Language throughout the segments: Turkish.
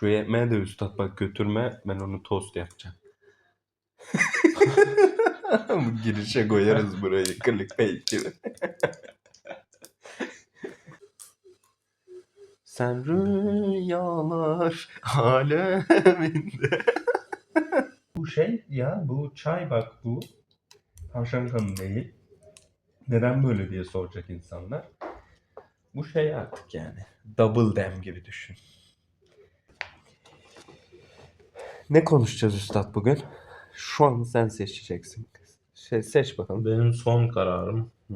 Şu yemeğe de üstad bak götürme ben onu tost yapacağım. Bu girişe koyarız burayı clickbait gibi. Sen rüyalar aleminde. bu şey ya bu çay bak bu. Tavşan kanı değil. Neden böyle diye soracak insanlar. Bu şey artık yani. Double dem gibi düşün. Ne konuşacağız üstad bugün? Şu an sen seçeceksin. Şey, seç bakalım. Benim son kararım. Hı.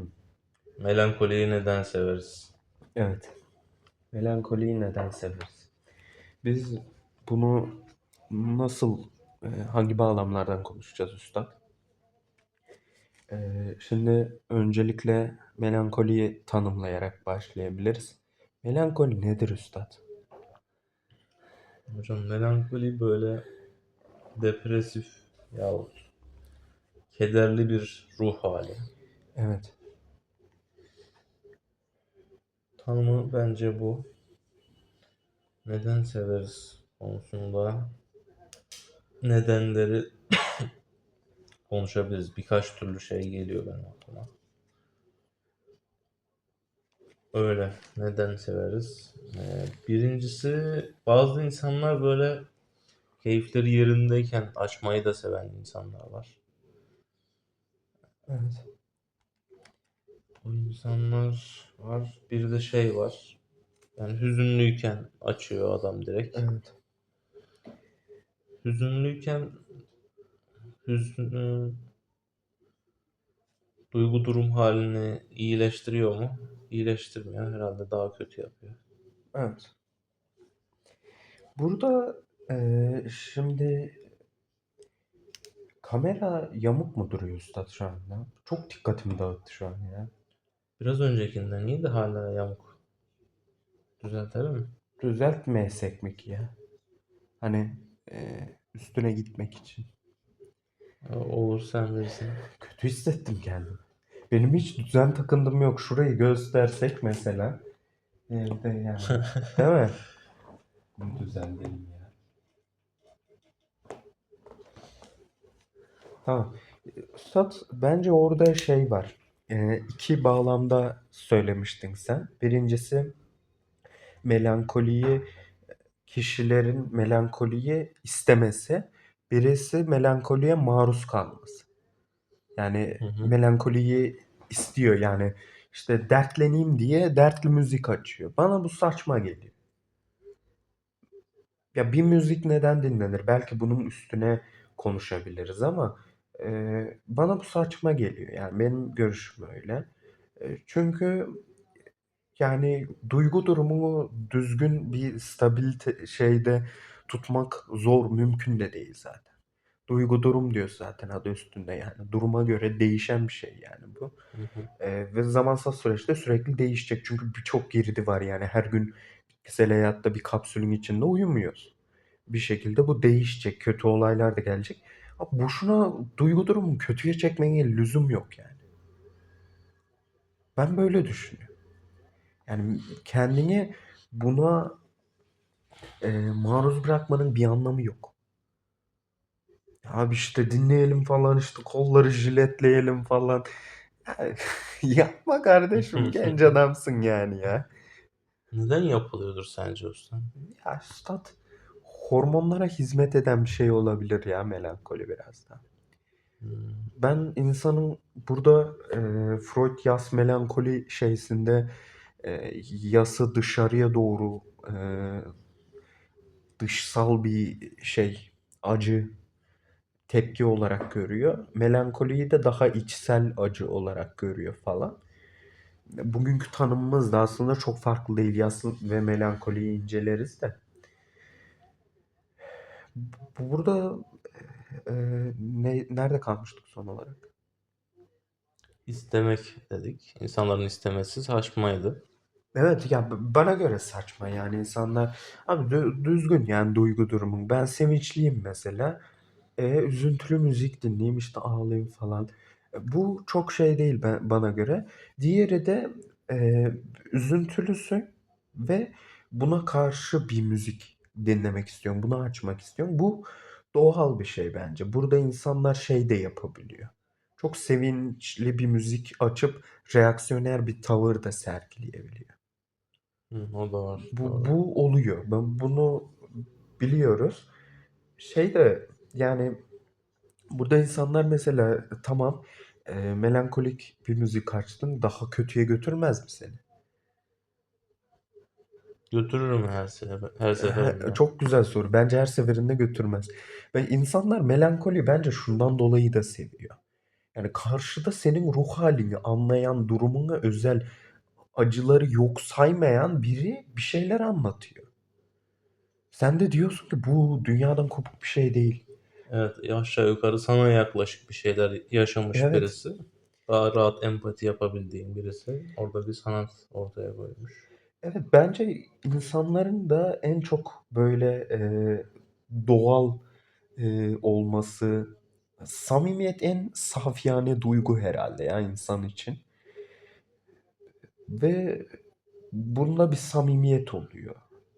Melankoliyi neden severiz? Evet. Melankoliyi neden severiz? Biz bunu nasıl, e, hangi bağlamlardan konuşacağız üstad? E, şimdi öncelikle melankoliyi tanımlayarak başlayabiliriz. Melankoli nedir üstad? Hocam melankoli böyle depresif yahut kederli bir ruh hali. Evet. Tanımı bence bu. Neden severiz konusunda nedenleri konuşabiliriz. Birkaç türlü şey geliyor benim aklıma. Öyle. Neden severiz? Ee, birincisi bazı insanlar böyle keyifleri yerindeyken açmayı da seven insanlar var. Evet. O insanlar var. Bir de şey var. Yani hüzünlüyken açıyor adam direkt. Evet. Hüzünlüyken hüznü duygu durum halini iyileştiriyor mu? İyileştirmiyor. Herhalde daha kötü yapıyor. Evet. Burada eee, şimdi kamera yamuk mu duruyor üstad şu anda? Çok dikkatimi dağıttı şu an ya. Biraz öncekinden iyi de hala yamuk. Düzeltelim mi? Düzeltmeyesek mi ki ya? Hani eee, üstüne gitmek için. Olur sen bilirsin. Kötü hissettim kendimi. Benim hiç düzen takındım yok. Şurayı göstersek mesela. Evde yani. Değil mi? Bunu düzenleyelim Tamam. Üstad bence orada şey var. Ee, iki bağlamda söylemiştin sen. Birincisi melankoliyi kişilerin melankoliyi istemesi. Birisi melankoliye maruz kalması. Yani Hı hı. melankoliyi istiyor yani işte dertleneyim diye dertli müzik açıyor. Bana bu saçma geliyor. Ya bir müzik neden dinlenir? Belki bunun üstüne konuşabiliriz ama e, bana bu saçma geliyor. Yani benim görüşüm öyle. E, çünkü yani duygu durumumu düzgün bir stabilite şeyde tutmak zor, mümkün de değil zaten. Duygu durum diyor zaten adı üstünde yani. Duruma göre değişen bir şey yani bu. Hı hı. Ee, ve zamansal süreçte sürekli değişecek. Çünkü birçok girdi var yani. Her gün bitkisel hayatta bir kapsülün içinde uyumuyoruz. Bir şekilde bu değişecek. Kötü olaylar da gelecek. Boşuna duygu durumu kötüye çekmeye lüzum yok yani. Ben böyle düşünüyorum. Yani kendini buna e, maruz bırakmanın bir anlamı yok. Abi işte dinleyelim falan işte kolları jiletleyelim falan. Ya, yapma kardeşim genç adamsın yani ya. Neden yapılıyordur sence usta? Ya üstad hormonlara hizmet eden bir şey olabilir ya melankoli biraz da. Hmm. Ben insanın burada e, Freud yas melankoli şeysinde e, yası dışarıya doğru e, dışsal bir şey acı tepki olarak görüyor. Melankoliyi de daha içsel acı olarak görüyor falan. Bugünkü tanımımız da aslında çok farklı değil. Yas ve melankoliyi inceleriz de. Bu- Burada e, ne, nerede kalmıştık son olarak? İstemek dedik. İnsanların istemesi saçmaydı. Evet ya bana göre saçma yani insanlar abi dü- düzgün yani duygu durumun. Ben sevinçliyim mesela. E, üzüntülü müzik dinleyeyim işte ağlayayım falan. E, Bu çok şey değil ben, bana göre. Diğeri de e, üzüntülüsün ve buna karşı bir müzik dinlemek istiyorum. Bunu açmak istiyorum. Bu doğal bir şey bence. Burada insanlar şey de yapabiliyor. Çok sevinçli bir müzik açıp reaksiyoner bir tavır da sergileyebiliyor. Hı, o da var. Bu, doğru. bu oluyor. Ben bunu biliyoruz. Şey de yani burada insanlar mesela tamam e, melankolik bir müzik açtın daha kötüye götürmez mi seni? Götürürüm her sefer, her seferinde. He- Çok güzel soru. Bence her seferinde götürmez. Ve insanlar melankoli bence şundan dolayı da seviyor. Yani karşıda senin ruh halini anlayan, durumuna özel acıları yok saymayan biri bir şeyler anlatıyor. Sen de diyorsun ki bu dünyadan kopuk bir şey değil. Evet, aşağı yukarı sana yaklaşık bir şeyler yaşamış Evet. birisi. Daha rahat empati yapabildiğin birisi. Orada bir sanat ortaya koymuş. Evet bence insanların da en çok böyle e, doğal e, olması, samimiyet en safiyane duygu herhalde ya insan için. Ve bunda bir samimiyet oluyor.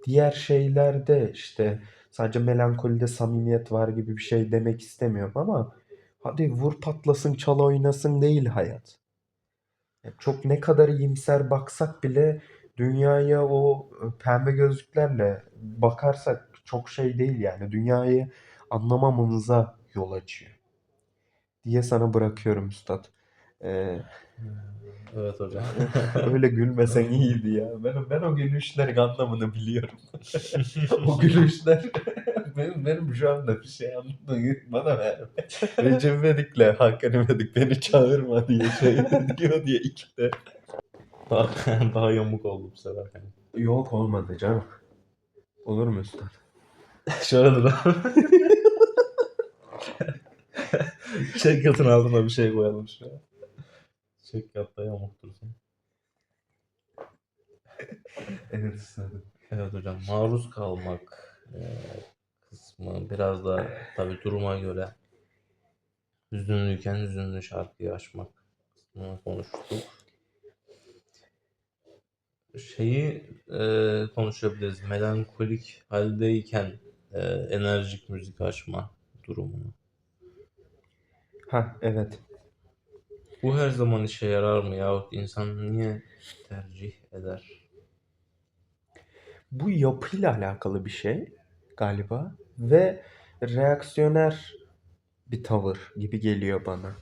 Diğer şeylerde işte sadece melankolide samimiyet var gibi bir şey demek istemiyorum ama hadi vur patlasın çal oynasın değil hayat. Yani çok ne kadar iyimser baksak bile dünyaya o e, pembe gözlüklerle bakarsak çok şey değil yani. Dünyayı anlamamamıza yol açıyor. Diye sana bırakıyorum üstad. Ee, Evet hocam. öyle gülmesen iyiydi ya. Ben, ben o gülüşlerin anlamını biliyorum. o gülüşler benim, benim şu anda bir şey anlatmayı bana ver. Recep İvedik'le Hakan İvedik beni çağırma diye şey diyor diye ikide. Daha, daha yamuk oldu bu sefer. Yani. Yok olmadı canım. Olur mu üstad? Şöyle dur Çek yatın altına bir şey koyalım şuraya. Çek yatta yamuk dursun. Evet üstadım. Evet hocam maruz kalmak eee, kısmı biraz da tabi duruma göre hüzünlüyken hüzünlü şarkıyı açmak kısmını konuştuk. Şeyi eee, konuşabiliriz. Melankolik haldeyken eee, enerjik müzik açma durumunu. Ha evet. Bu her zaman işe yarar mı yahut insan niye tercih eder? Bu yapıyla alakalı bir şey galiba ve reaksiyoner bir tavır gibi geliyor bana.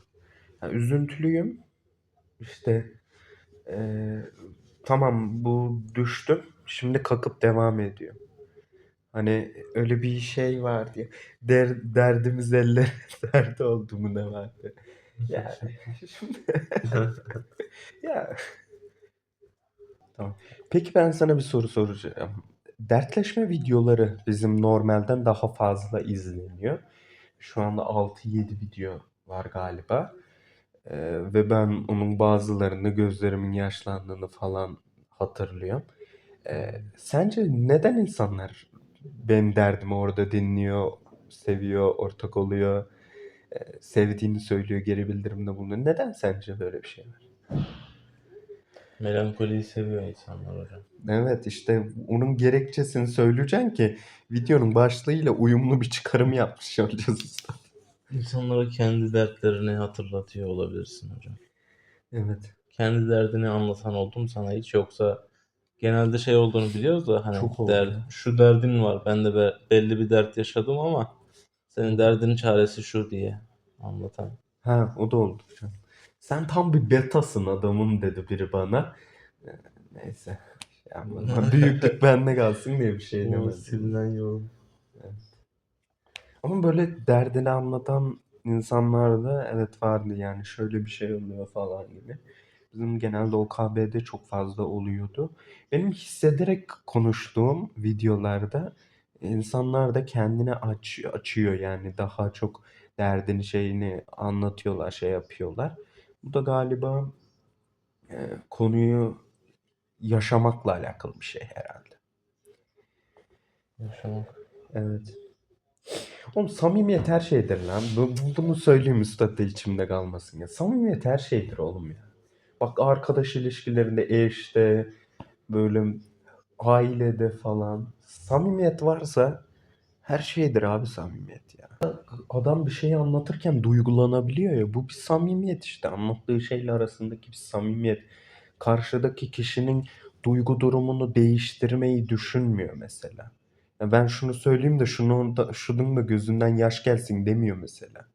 Yani üzüntülüyüm. İşte eee, tamam bu düştüm. Şimdi kalkıp devam ediyor. Hani öyle bir şey var diye. Der, derdimiz eller derdi oldu mu ne vardı? Yani şimdi ya tamam. Peki ben sana bir soru soracağım. Dertleşme videoları bizim normalden daha fazla izleniyor. Şu anda 6-7 video var galiba. Ee, ve ben onun bazılarını gözlerimin yaşlandığını falan hatırlıyorum. Ee, sence neden insanlar benim derdimi orada dinliyor, seviyor, ortak oluyor, e, sevdiğini söylüyor, geri bildirimde bulunuyor? Neden sence böyle bir şey var? Melankoliyi seviyor insanlar hocam. Evet işte onun gerekçesini söyleyeceksin ki videonun başlığıyla uyumlu bir çıkarım yapmış olacağız usta. İnsanlara kendi dertlerini hatırlatıyor olabilirsin hocam. Evet. Kendi derdini anlatan oldu mu sana hiç yoksa genelde şey olduğunu biliyoruz da hani Çok oldu ya. şu derdin var ben de be- belli bir dert yaşadım ama senin derdinin çaresi şu diye anlatan. Ha o da oldu canım. Sen tam bir betasın adamım dedi biri bana. Ee, Neyse. Yani büyüklük bende kalsın diye bir şey demedim. silinen yorum. Ama böyle derdini anlatan insanlar da evet vardı yani şöyle bir şey oluyor falan gibi. Bizim genelde OKB'de çok fazla oluyordu. Benim hissederek konuştuğum videolarda insanlar da kendini aç, açıyor yani daha çok derdini şeyini anlatıyorlar şey yapıyorlar. Bu da galiba e, konuyu yaşamakla alakalı bir şey herhalde. Yaşamak. Evet. Oğlum samimiyet her şeydir lan. Bu- bu- Bunu söyleyeyim üstad da içimde kalmasın ya. Samimiyet her şeydir oğlum ya. Bak arkadaş ilişkilerinde, eşte, böyle ailede falan samimiyet varsa her şeydir abi samimiyet ya. Adam bir şey anlatırken duygulanabiliyor ya. Bu bir samimiyet işte. Anlattığı şeyle arasındaki bir samimiyet. Karşıdaki kişinin duygu durumunu değiştirmeyi düşünmüyor mesela. Ya ben şunu söyleyeyim de şunun da, şunun da gözünden yaş gelsin demiyor mesela.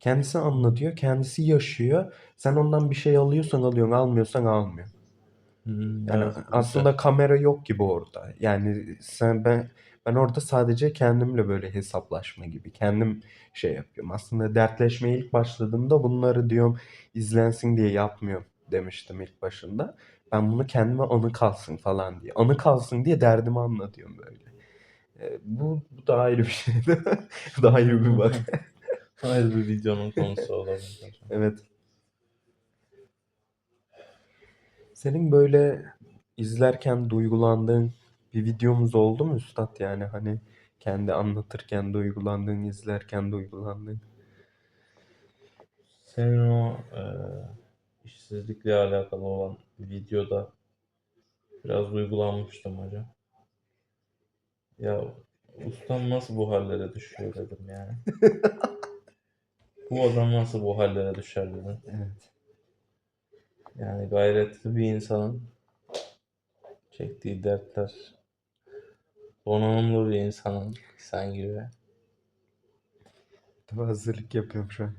Kendisi anlatıyor, kendisi yaşıyor. Sen ondan bir şey alıyorsan alıyorsun, almıyorsan almıyor. Hmm, Yani evet, aslında kamera yok gibi orada. Yani sen ben ben orada sadece kendimle böyle hesaplaşma gibi. Kendim şey yapıyorum. Aslında dertleşmeye ilk başladığımda bunları diyorum izlensin diye yapmıyorum demiştim ilk başında. Ben bunu kendime anı kalsın falan diye. Anı kalsın diye derdimi anlatıyorum böyle. E, bu, bu da ayrı bir şey. Bu da ayrı bir bak. Ayrı bir videonun konusu olabilir. Evet. Senin böyle izlerken duygulandığın bir videomuz oldu mu üstad? Yani hani kendi anlatırken duygulandığın, izlerken duygulandığın. Senin o e, işsizlikle alakalı olan videoda biraz duygulanmıştım hocam. Ya ustam nasıl bu hallere düşüyor dedim yani. bu adam nasıl bu hallere düşer dedim. Evet. Yani gayretli bir insanın çektiği dertler donanımlı bir insanın sen gibi Tabii hazırlık yapıyorum şu an.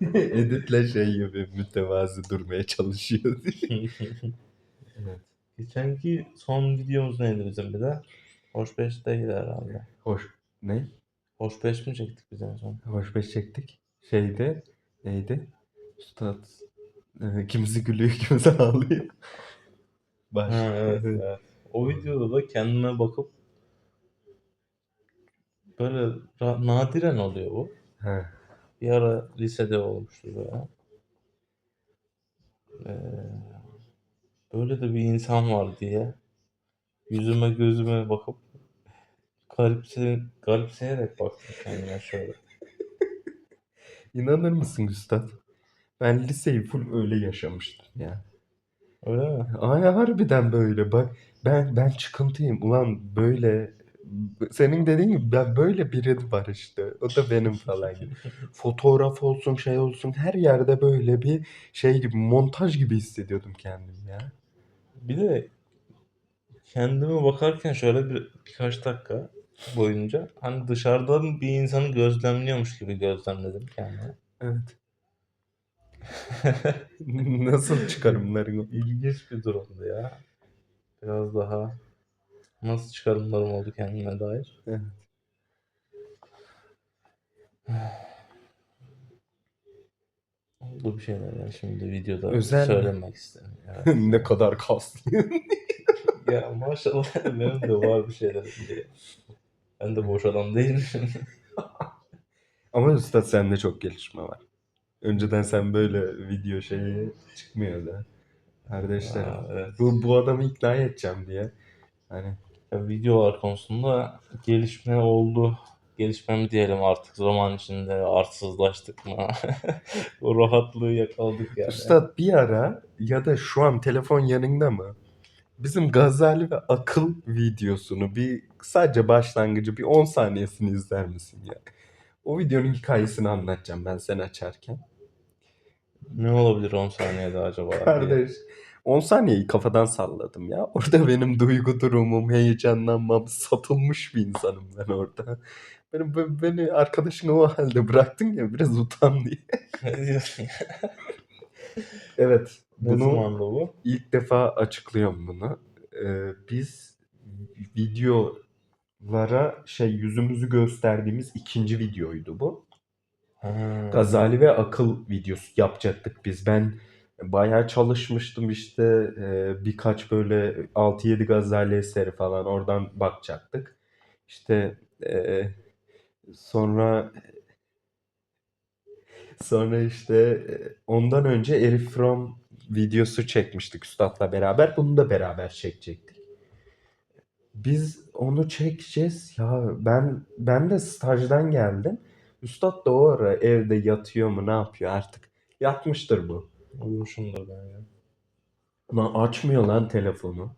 Editle şey yapıyorum. Mütevazı durmaya çalışıyor diye. Evet. Geçenki son videomuz neydi bizim bir de? Hoş beş değil herhalde. Hoş. Ne? Hoş beş mi çektik biz en son? Hoş beş çektik. Şeyde neydi? Üstad e, kimisi gülüyor kimisi ağlıyor. Baş. Ha, evet, evet. O videoda da kendime bakıp böyle nadiren oluyor bu. Ha. Bir ara lisede olmuştu böyle. Ee, böyle de bir insan var diye yüzüme gözüme bakıp garipse, garipseyerek baktım kendime şöyle. İnanır mısın Üstad? Ben liseyi full öyle yaşamıştım ya. Öyle mi? Ay harbiden böyle bak ben ben çıkıntıyım ulan böyle senin dediğin gibi ben böyle biri var işte o da benim falan gibi. Fotoğraf olsun şey olsun her yerde böyle bir şey gibi montaj gibi hissediyordum kendimi ya. Bir de kendime bakarken şöyle bir birkaç dakika boyunca hani dışarıdan bir insanı gözlemliyormuş gibi gözlemledim kendimi. Evet. Nasıl çıkarımların? İlginç bir durumdu ya. Biraz daha nasıl çıkarımlarım oldu kendime dair. Evet. Oldu bir şeyler ya şimdi videoda Özel mi? söylemek istemiyorum. Evet. ne kadar kaslı. ya maşallah benim de var bir şeyler diye. Ben de boş adam değilim. Ama Üstad sende çok gelişme var. Önceden sen böyle video şeyi çıkmıyordu. Kardeşlerim. Aa, evet. Bu, bu adamı ikna edeceğim diye. Hani videolar konusunda gelişme oldu. Gelişme mi diyelim artık zaman içinde artsızlaştık mı? o rahatlığı yakaladık yani. Üstad bir ara ya da şu an telefon yanında mı? Bizim Gazali ve Akıl videosunu bir sadece başlangıcı bir 10 saniyesini izler misin ya? O videonun hikayesini anlatacağım ben sen açarken. Ne olabilir 10 saniyede acaba? diye. Kardeş 10 saniyeyi kafadan salladım ya. Orada benim duygu durumum, heyecanlanmam, satılmış bir insanım ben orada. Beni, beni, arkadaşın o halde bıraktın ya biraz utan diye. Evet. Bunu bu? ilk defa açıklıyorum bunu. Ee, biz videolara şey yüzümüzü gösterdiğimiz ikinci videoydu bu. Ha. Gazali ve akıl videosu yapacaktık biz. Ben bayağı çalışmıştım işte e, birkaç böyle 6-7 Gazali eseri falan oradan bakacaktık. İşte e, sonra sonra işte e, ondan önce Erif Fromm videosu çekmiştik Üstad'la beraber. Bunu da beraber çekecektik. Biz onu çekeceğiz. Ya ben ben de stajdan geldim. Üstad da o ara evde yatıyor mu ne yapıyor artık. Yatmıştır bu. Uyumuşumdur ben ya. Lan açmıyor lan telefonu.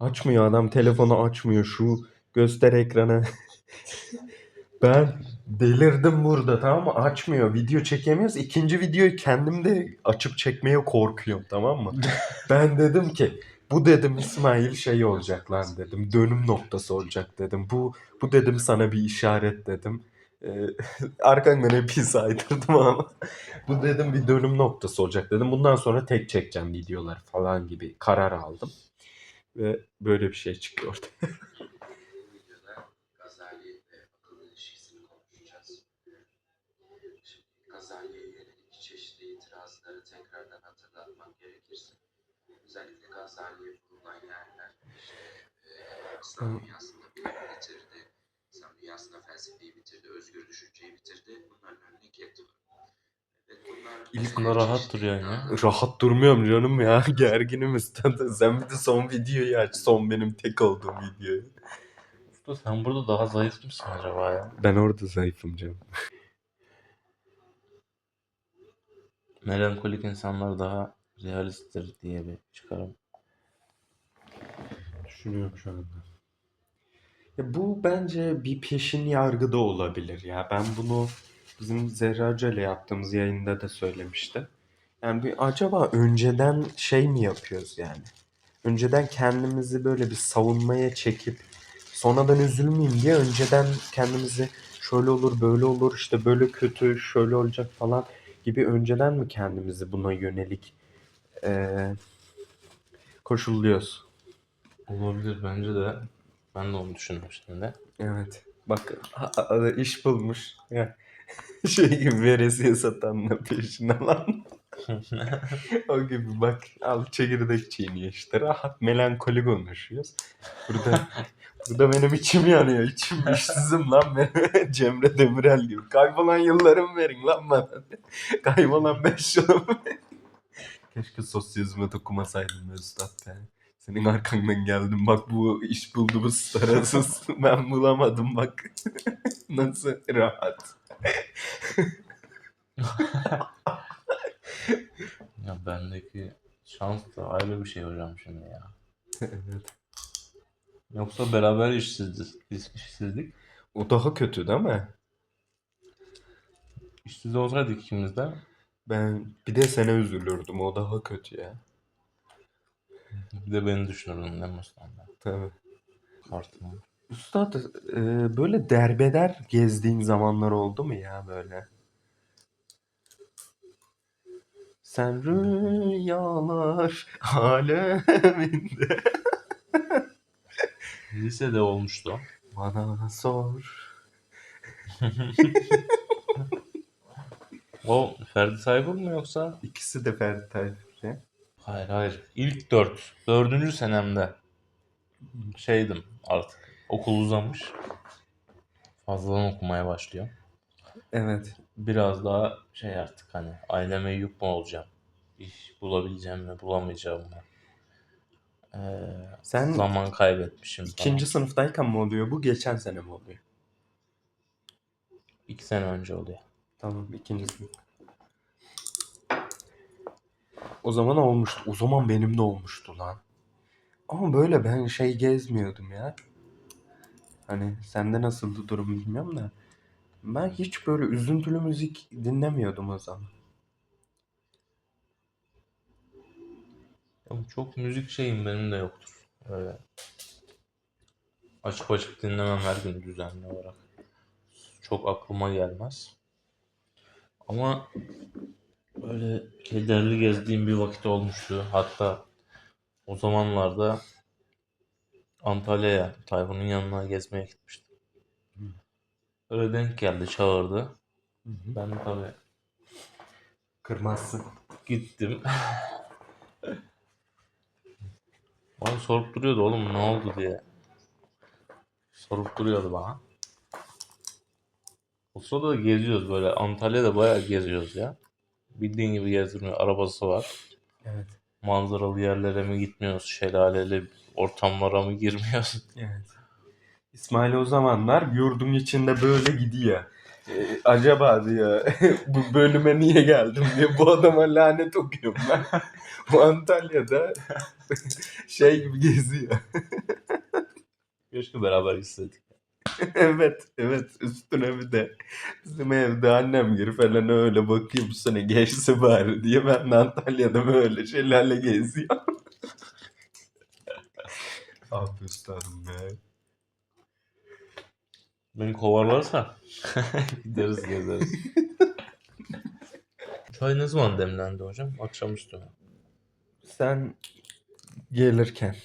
Açmıyor adam telefonu açmıyor şu göster ekrana. ben delirdim burada tamam mı? Açmıyor. Video çekemiyoruz. İkinci videoyu kendim de açıp çekmeye korkuyorum tamam mı? ben dedim ki bu dedim İsmail şey olacak lan dedim. Dönüm noktası olacak dedim. Bu bu dedim sana bir işaret dedim. Ee, arkandan hep saydırdım ama bu dedim bir dönüm noktası olacak dedim. Bundan sonra tek çekeceğim videolar falan gibi karar aldım. Ve böyle bir şey çıktı ortaya. Gazali'ye yönelik çeşitli itirazları tekrardan hatırlatmak gerekirse özellikle Gazali'ye vurulan yerler işte e, İslam dünyasında bilimi bitirdi, dünyasında felsefeyi bitirdi, özgür düşünceyi bitirdi. Bunların önüne getirdi. Evet, bunlar İlk bunda rahat duruyorsun ya. Rahat durmuyorum canım ya. Gerginim üstad. Sen bir de son videoyu aç. Son benim tek olduğum videoyu. Usta sen burada daha zayıf mısın acaba ya? Ben orada zayıfım canım. Melankolik insanlar daha realisttir diye bir çıkarım. Düşünüyorum şu anda. Ya bu bence bir peşin yargı da olabilir ya. Ben bunu bizim Hoca ile yaptığımız yayında da söylemişti. Yani bir acaba önceden şey mi yapıyoruz yani? Önceden kendimizi böyle bir savunmaya çekip sonradan üzülmeyeyim diye önceden kendimizi şöyle olur böyle olur işte böyle kötü şöyle olacak falan gibi önceden mi kendimizi buna yönelik eee koşulluyoruz? Olabilir bence de. Ben de onu düşündüm şimdi. Evet. Bak iş bulmuş. Ya. Şey gibi veresiye satanla peşin alan. o gibi bak al çekirdek çiğniyor işte. Rahat melankoli konuşuyoruz. Burada burada benim içim yanıyor. İçim işsizim lan ben. Cemre Demirel gibi. Kaybolan yıllarımı verin lan bana. Kaybolan 5 yılımı verin. Keşke sosyalizme dokumasaydım üstad be. Senin arkandan geldim bak bu iş bulduğumuz starasız. Ben bulamadım bak. Nasıl rahat. Ya bendeki şans da ayrı bir şey hocam şimdi ya. evet. Yoksa beraber işsizdik. Biz işsizdik. O daha kötü değil mi? İşsiz olsaydık ikimiz de Ben bir de sene üzülürdüm. O daha kötü ya. Bir de beni düşünürdün değil mi Osman'da? Tabii. Kartımı. Üstad e, böyle derbeder gezdiğin zamanlar oldu mu ya böyle? Sen rüyalar aleminde Lisede olmuştu. bana sor. O Ferdi Tayfur mu yoksa? İkisi de Ferdi Tayfur ya. Hayır hayır. İlk dört. Dördüncü senemde şeydim artık. Okul uzamış. Fazladan okumaya başlıyor. Evet. Biraz daha şey artık hani aileme yük mü olacağım? İş bulabileceğim mi bulamayacağım mı? Ee, Sen zaman kaybetmişim falan. ikinci sınıftayken mi oluyor bu? Geçen sene mi oluyor? İki sene önce oluyor. Tamam ikinci sınıf. O zaman olmuştu. O zaman benim de olmuştu lan. Ama böyle ben şey gezmiyordum ya. Hani sende nasıldı durum bilmiyorum da. Ben hiç böyle üzüntülü müzik dinlemiyordum o zaman. Çok müzik şeyim benim de yoktur. Öyle. Açıp açıp dinlemem her gün düzenli olarak. Çok aklıma gelmez. Ama böyle kederli gezdiğim bir vakit olmuştu. Hatta o zamanlarda Antalya'ya, Tayfun'un yanına gezmeye gitmiştim. Öyle denk geldi, çağırdı. Ben de tabii Kırmazsın. gittim. Bana sorup duruyordu oğlum ne oldu diye. Sorup duruyordu bana. O sırada da geziyoruz böyle. Antalya'da bayağı geziyoruz ya. Bildiğin gibi gezdirmiyor. Arabası var. Evet. Manzaralı yerlere mi gitmiyoruz? Şelaleli ortamlara mı girmiyoruz? Evet. İsmail o zamanlar yurdun içinde böyle gidiyor. e, acaba diyor bu bölüme niye geldim diye bu adama lanet okuyorum ben. Bu Antalya'da şey gibi geziyor. Keşke beraber gitseydik. evet evet üstüne bir de bizim evde annem gibi falan öyle bakayım sene geçse bari diye ben de Antalya'da böyle şeylerle geziyorum. Abi üstadım ya. Beni kovarlarsa gideriz gezeriz. Çay ne zaman demlendi hocam? Akşamüstü mü? Sen gelirken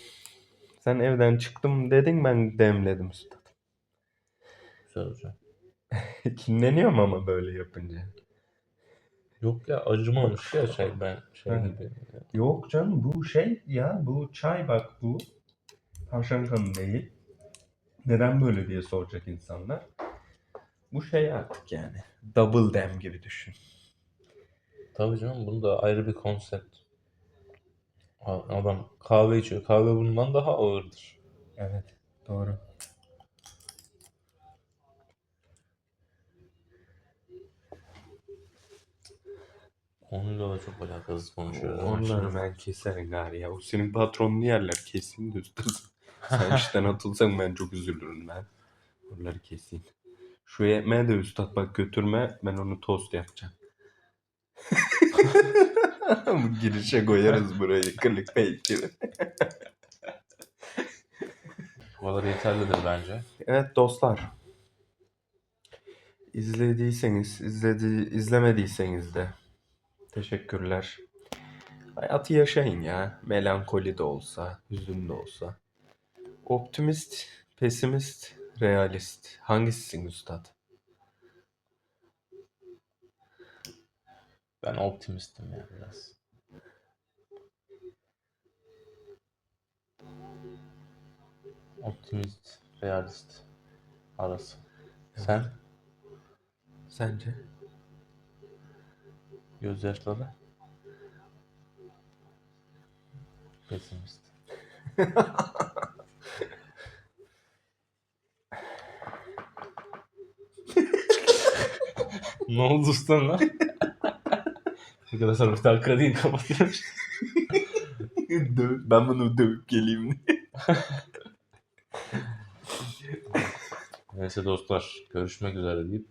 sen evden çıktım dedin ben demledim üstad. Güzel hocam. Kinleniyorum ama böyle yapınca. Yok ya acımamış ya çay ben şey gibi. Yok canım bu şey ya bu çay bak bu. Tavşan kanı değil. Neden böyle diye soracak insanlar. Bu şey artık yani. Double dem gibi düşün. Tabii canım bunun da ayrı bir konsept. Adam kahve içiyor. Kahve bundan daha ağırdır. Evet doğru. Konuyla da çok alakasız konuşuyoruz. Onları ben keserim gari ya. O senin patronunu yerler kesin de üstad. Sen işten atılsan ben çok üzülürüm ben. Onları keseyim. Şu yemeğe de üstad bak götürme ben onu tost yapacağım. Bu Girişe koyarız burayı clickbait gibi. Bu kadar yeterlidir bence. Evet dostlar. İzlediyseniz, izledi, izlemediyseniz de teşekkürler. Hayatı yaşayın ya. Melankoli de olsa, hüzün de olsa. Optimist, pesimist, realist. Hangisisin üstad? Ben optimistim ya biraz. Optimist, realist arası. Sen Sence? Gözyaşları pesimist. ne oldu usta lan? Arkadaşlar bir dakika değil kapatıyorum. Dö- ben bunu dövüp geleyim diye. Neyse dostlar görüşmek üzere deyip